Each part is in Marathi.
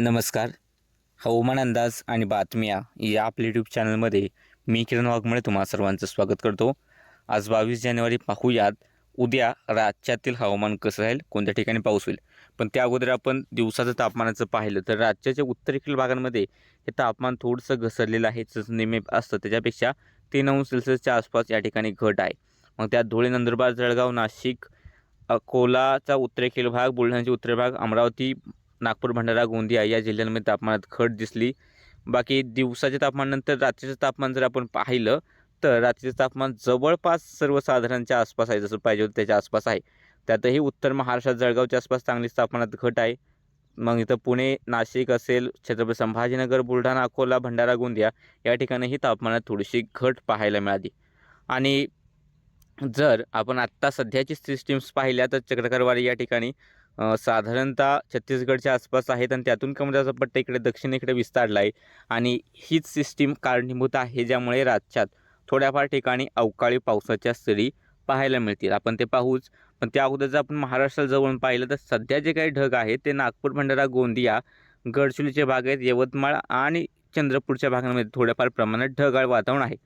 नमस्कार. हवामान अंदाज आणि बातम्या या आपल्या यूट्यूब चॅनलमध्ये मी किरण वाघमळे तुम्हा सर्वांचं स्वागत करतो. आज बावीस जानेवारी पाहूयात उद्या राज्यातील हवामान कसं राहील कोणत्या ठिकाणी पाऊस होईल? पण त्या अगोदर आपण दिवसाचं तापमानाचं पाहिलं तर राज्याच्या उत्तरेकडील भागांमध्ये हे तापमान थोडंसं घसरलेलं आहे जसं नेहमी असतं. त्याच्यापेक्षा तीन अंश सेल्सिअसच्या आसपास या ठिकाणी घट आहे. मग त्यात धुळे नंदुरबार जळगाव नाशिक अकोलाचा उत्तरेकडील भाग बुलढाण्याचे उत्तर भाग अमरावती नागपूर भंडारा गोंदिया या जिल्ह्यांमध्ये तापमानात घट दिसली. बाकी दिवसाच्या तापमानानंतर रात्रीचं तापमान जर आपण पाहिलं तर रात्रीचं तापमान जवळपास सर्वसाधारणच्या आसपास आहे जसं पाहिजे होतं त्याच्या आसपास आहे. त्यातही उत्तर महाराष्ट्रात जळगावच्या आसपास चांगलीच तापमानात घट आहे. मग इथं पुणे नाशिक असेल छत्रपती संभाजीनगर बुलढाणा अकोला भंडारा गोंदिया या ठिकाणीही तापमानात थोडीशी घट पाहायला मिळाली. आणि जर आपण आत्ता सध्याची सिस्टीम्स पाहिल्या तर चक्रकारवारी या ठिकाणी साधारणतः छत्तीसगडच्या आसपास आहेत आणि त्यातून कमराचा म्हणजे पट्टा इकडे दक्षिणेकडे विस्तारला आहे. आणि हीच सिस्टीम कारणीभूत आहे ज्यामुळे राज्यात थोड्याफार ठिकाणी अवकाळी पावसाच्या सरी पाहायला मिळतील. आपण ते पाहूच. पण त्या अगोदर जर आपण महाराष्ट्राला जवळून पाहिलं तर सध्या जे काही ढग आहेत ते नागपूर भंडारा गोंदिया गडचिरोलीचे भाग आहेत यवतमाळ आणि चंद्रपूरच्या भागांमध्ये थोड्याफार प्रमाणात ढगाळ वातावरण आहे.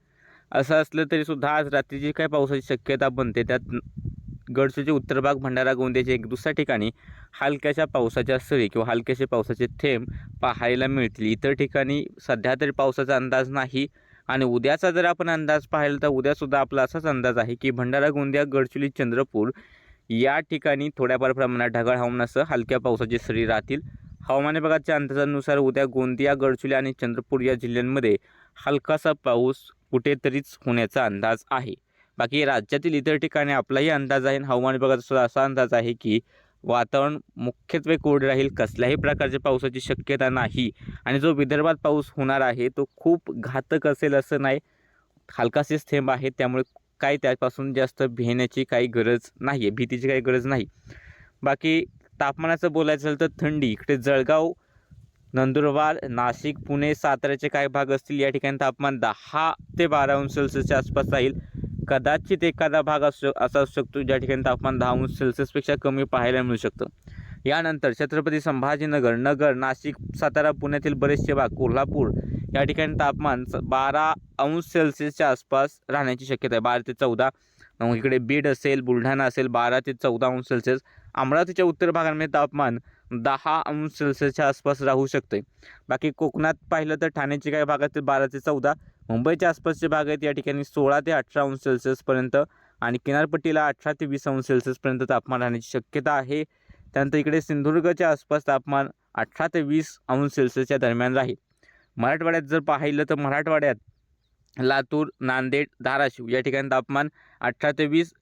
असं असलं तरीसुद्धा आज रात्री जी काही पावसाची शक्यता बनते त्यात गडचिरोलीचे उत्तर भाग भंडारा गोंदियाचे एक दुसऱ्या ठिकाणी हलक्याशा पावसाच्या सरी किंवा हलकेसे पावसाचे थेंब पाहायला मिळतील. इतर ठिकाणी सध्या तरी पावसाचा अंदाज नाही आणि उद्याचा जर आपण अंदाज पाहिला तर उद्यासुद्धा आपला असाच अंदाज आहे की भंडारा गोंदिया गडचिरोली चंद्रपूर या ठिकाणी थोड्याफार प्रमाणात ढगाळ हवामानासह हलक्या पावसाची सरी राहतील. हवामान विभागाच्या अंदाजानुसार उद्या गोंदिया गडचिरोली आणि चंद्रपूर या जिल्ह्यांमध्ये हलकासा पाऊस कुठेतरीच होण्याचा अंदाज आहे. बाकी राज्यातील इतर ठिकाणी आपलाही अंदाज आहे आणि हवामान विभागाचा सुद्धा असा अंदाज आहे की वातावरण मुख्यत्वे कोरडे राहील कसल्याही प्रकारच्या पावसाची शक्यता नाही. आणि जो विदर्भात पाऊस होणार आहे तो खूप घातक असेल असं नाही. हलकासेच थेंब आहे त्यामुळे काही त्यापासून जास्त भिण्याची काही गरज नाही आहे भीतीची काही गरज नाही. बाकी तापमानाचं बोलायचं झालं तर थंडी. इकडे जळगाव नंदुरबार नाशिक पुणे साताऱ्याचे काही भाग असतील या ठिकाणी तापमान दहा ते बारा अंश सेल्सिअसच्या आसपास राहील. कदाचित एखादा भाग असू असा असू शकतो ज्या ठिकाणी तापमान दहा अंश सेल्सिअसपेक्षा कमी पाहायला मिळू शकतं. यानंतर छत्रपती संभाजीनगर नगर नाशिक सातारा पुण्यातील बरेचसे भाग कोल्हापूर या ठिकाणी तापमान बारा अंश सेल्सिअसच्या आसपास राहण्याची शक्यता आहे. बारा ते चौदा मग इकडे बीड असेल बुलढाणा असेल बारा ते चौदा अंश सेल्सिअस अमरावतीच्या उत्तर भागांमध्ये तापमान दहा अंश सेल्सिअसच्या आसपास राहू शकते बाकी कोकणात पाहिलं तर ठाण्याच्या काही भागातील बारा ते चौदा मुंबईच्या आसपासचे भाग आहेत या ठिकाणी सोळा ते अठरा अंश सेल्सिअसपर्यंत आणि किनारपट्टीला अठरा ते वीस अंश सेल्सिअसपर्यंत तापमान राहण्याची शक्यता आहे. त्यानंतर इकडे सिंधुदुर्गच्या आसपास तापमान अठरा ते वीस अंश सेल्सिअसच्या दरम्यान राहील. मराठवाड्यात जर पाहिलं तर मराठवाड्यात लातूर नांदेड धाराशिव या ठिकाणी तापमान अठरा ते वीस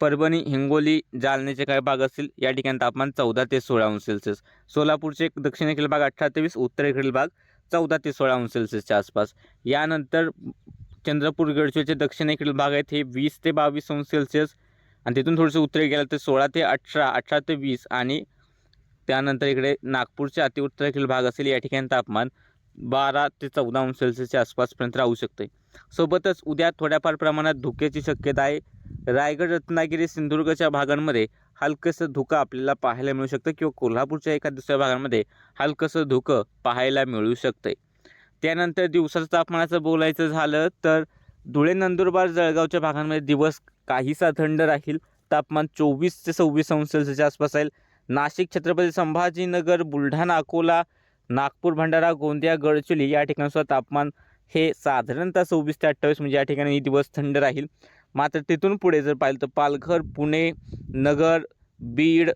परभणी हिंगोली जालन्याचे काही भाग असतील या ठिकाणी तापमान चौदा ते सोळा अंश सेल्सिअस सोलापूरचे दक्षिणेकडील भाग अठरा ते वीस उत्तरेकडील भाग चौदा ते सोळा अंश सेल्सिअसच्या आसपास. यानंतर चंद्रपूर गडचिरोलीच्या दक्षिणेकडील भाग आहेत हे वीस ते बावीस अंश सेल्सिअस. आणि तिथून थोडंसं उत्तरे गेलं तर सोळा ते अठरा अठरा ते वीस आणि त्यानंतर इकडे नागपूरचे अतिउत्तरेकडील भाग असेल या ठिकाणी तापमान बारा ते चौदा अंश सेल्सिअसच्या आसपासपर्यंत राहू शकते. सोबतच उद्या थोड्याफार प्रमाणात धुक्याची शक्यता आहे. रायगड रत्नागिरी सिंधुदुर्गच्या भागांमध्ये हलकंसं धुकं आपल्याला पाहायला मिळू शकतं किंवा कोल्हापूरच्या एका दुसऱ्या भागांमध्ये हलकंसं धुकं पाहायला मिळू शकते त्यानंतर दिवसाचं तापमानाचं बोलायचं झालं तर धुळे नंदुरबार जळगावच्या भागांमध्ये दिवस काहीसा थंड राहील. तापमान चोवीस ते सव्वीस अंश सेल्सिअसच्या आसपास राहील. नाशिक छत्रपती संभाजीनगर बुलढाणा अकोला नागपूर भंडारा गोंदिया गडचिरोली या ठिकाणचं तापमान हे साधारणतः सव्वीस ते अठ्ठावीस म्हणजे या ठिकाणी दिवस थंड राहील. मात्र तिथून पुढे जर पाहिलं तर पालघर पुणे नगर बीड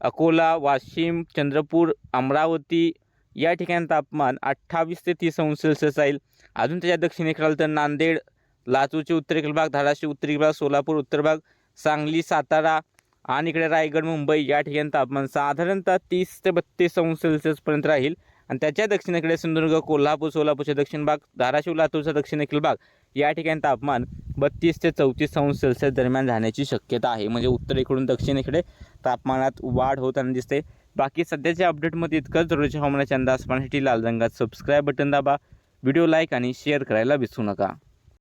अकोला वाशिम चंद्रपूर अमरावती या ठिकाणी तापमान अठ्ठावीस ते तीस अंश सेल्सिअस राहील. अजून त्याच्या दक्षिणेकडे तर नांदेड लातूरचे उत्तरेकडील भाग धाराशिव उत्तरेकडील भाग सोलापूर उत्तर भाग सांगली सातारा आणि इकडे रायगड मुंबई या ठिकाणी तापमान साधारणतः तीस ते बत्तीस अंश सेल्सिअसपर्यंत राहील. आणि त्याच्या दक्षिणेकडे सिंधुदुर्ग कोल्हापूर सोलापूरचे दक्षिण भाग धाराशिव लातूरचा दक्षिणेकडील भाग या ठिकाणी तापमान बत्तीस ते चौतीस अंश सेल्सिअस दरम्यान राहण्याची शक्यता आहे. म्हणजे उत्तरेकडून दक्षिणेकडे तापमानात वाढ होताना दिसते. बाकी सध्याच्या अपडेटमध्ये इतकंच. दररोजच्या हवामानाच्या अंदाज पाहण्यासाठी लाल रंगात सबस्क्राईब बटन दाबा. व्हिडिओ लाईक आणि शेअर करायला विसरू नका.